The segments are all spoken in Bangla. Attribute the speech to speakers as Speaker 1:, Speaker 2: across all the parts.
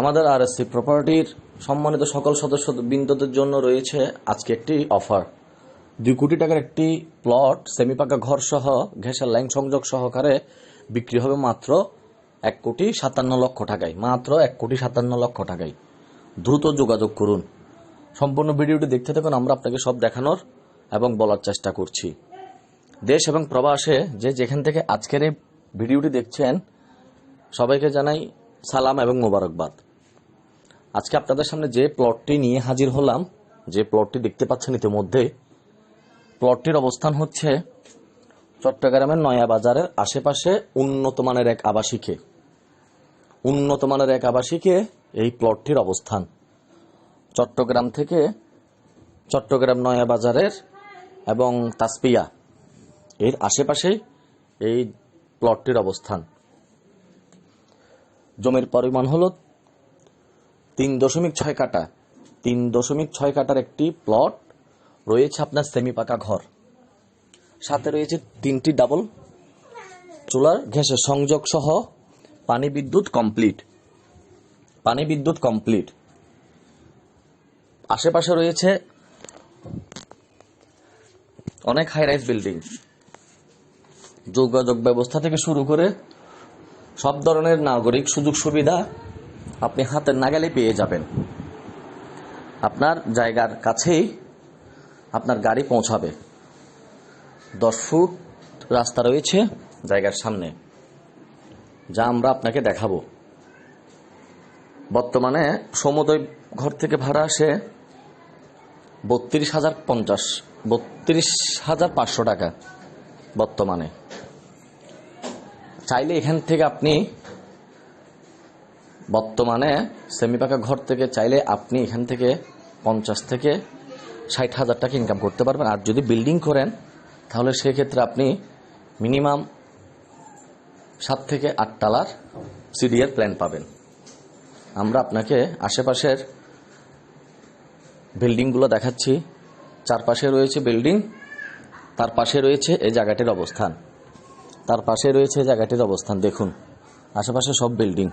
Speaker 1: আমাদের আর এসসি প্রপার্টির সম্মানিত সকল সদস্য বৃন্দদের জন্য রয়েছে আজকে একটি অফার দুই কোটি টাকার একটি প্লট সেমি পাকা ঘর সহ ঘেঁষার লাইন সংযোগ সহকারে বিক্রি হবে মাত্র এক কোটি সাতান্ন লক্ষ টাকায়। মাত্র এক কোটি সাতান্ন লক্ষ টাকায়। দ্রুত যোগাযোগ করুন। সম্পূর্ণ ভিডিওটি দেখতে থাকুন, আমরা আপনাকে সব দেখানোর এবং বলার চেষ্টা করছি। দেশ এবং প্রবাসে যে যেখান থেকে আজকের এই ভিডিওটি দেখছেন, সবাইকে জানাই সালাম এবং মোবারকবাদ। আজকে আপনাদের সামনে যে প্লটটি নিয়ে হাজির হলাম, যে প্লটটি দেখতে পাচ্ছেন ইতিমধ্যে প্লটটির অবস্থান হচ্ছে চট্টগ্রামের নয়া বাজারের আশেপাশে উন্নত মানের এক আবাসিকে। উন্নত মানের এক আবাসিকে এই প্লটটির অবস্থান। চট্টগ্রাম থেকে চট্টগ্রাম নয়া বাজারের এবং তাসপিয়া, এর আশেপাশেই এই প্লটটির অবস্থান। জমির পরিমাণ হলো তিন দশমিক ছয় কাটা। তিন দশমিক ছয় কাটার একটি প্লট রয়েছে আপনার সেমি পাকা ঘর। সাথে রয়েছে তিনটি ডাবল চুলার ঘেঁষে সংযোগ সহ পানি বিদ্যুৎ কমপ্লিট। পানি বিদ্যুৎ কমপ্লিট। আশেপাশে রয়েছে অনেক হাই রাইজ বিল্ডিং যোগাযোগ ব্যবস্থা থেকে শুরু করে সব ধরনের নাগরিক সুযোগ সুবিধা আপনি হাতের নাগালে পেয়ে যাবেন। আপনার জায়গার কাছেই আপনার গাড়ি পৌঁছাবে। দশ ফুট রাস্তা রয়েছে জায়গার সামনে। যা আমরা আপনাকে দেখাবো। বর্তমানে সমুদয় ঘর থেকে ভাড়া আসে বত্রিশ হাজার পঞ্চাশ, বত্রিশ হাজার পাঁচশো টাকা বর্তমানে। চাইলে এখান থেকে আপনি বর্তমানে সেমি পাকা ঘর থেকে চাইলে আপনি এখান থেকে পঞ্চাশ থেকে ষাট হাজার টাকা ইনকাম করতে পারবেন। আর যদি বিল্ডিং করেন, তাহলে সেক্ষেত্রে আপনি মিনিমাম সাত থেকে আট টালার সিডিএর প্ল্যান পাবেন। আমরা আপনাকে আশেপাশের বিল্ডিংগুলো দেখাচ্ছি। চারপাশে রয়েছে বিল্ডিং তার পাশে রয়েছে এই জায়গাটির অবস্থান। তার পাশে রয়েছে এই জায়গাটির অবস্থান, দেখুন। আশেপাশে সব বিল্ডিং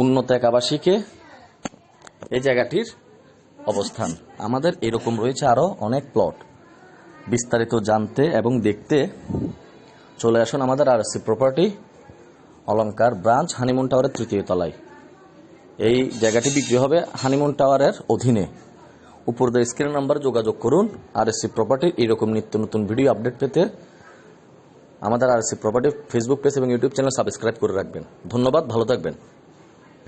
Speaker 1: উন্নত এক আবাসিকে এই জায়গাটির অবস্থান। আমাদের এরকম রয়েছে আরও অনেক প্লট বিস্তারিত জানতে এবং দেখতে চলে আসুন আমাদের আর প্রপার্টি অলংকার ব্রাঞ্চ হানিমুন টাওয়ারের তৃতীয় তলায়। এই জায়গাটি বিক্রি হবে হানিমুন টাওয়ারের অধীনে। উপর দিয়ে স্ক্রিন নাম্বার যোগাযোগ করুন আর এসি প্রপার্টির এরকম নিত্য নতুন ভিডিও আপডেট পেতে আমাদের আর এসি প্রপার্টি ফেসবুক পেজ এবং ইউটিউব চ্যানেল সাবস্ক্রাইব করে রাখবেন। ধন্যবাদ, ভালো থাকবেন।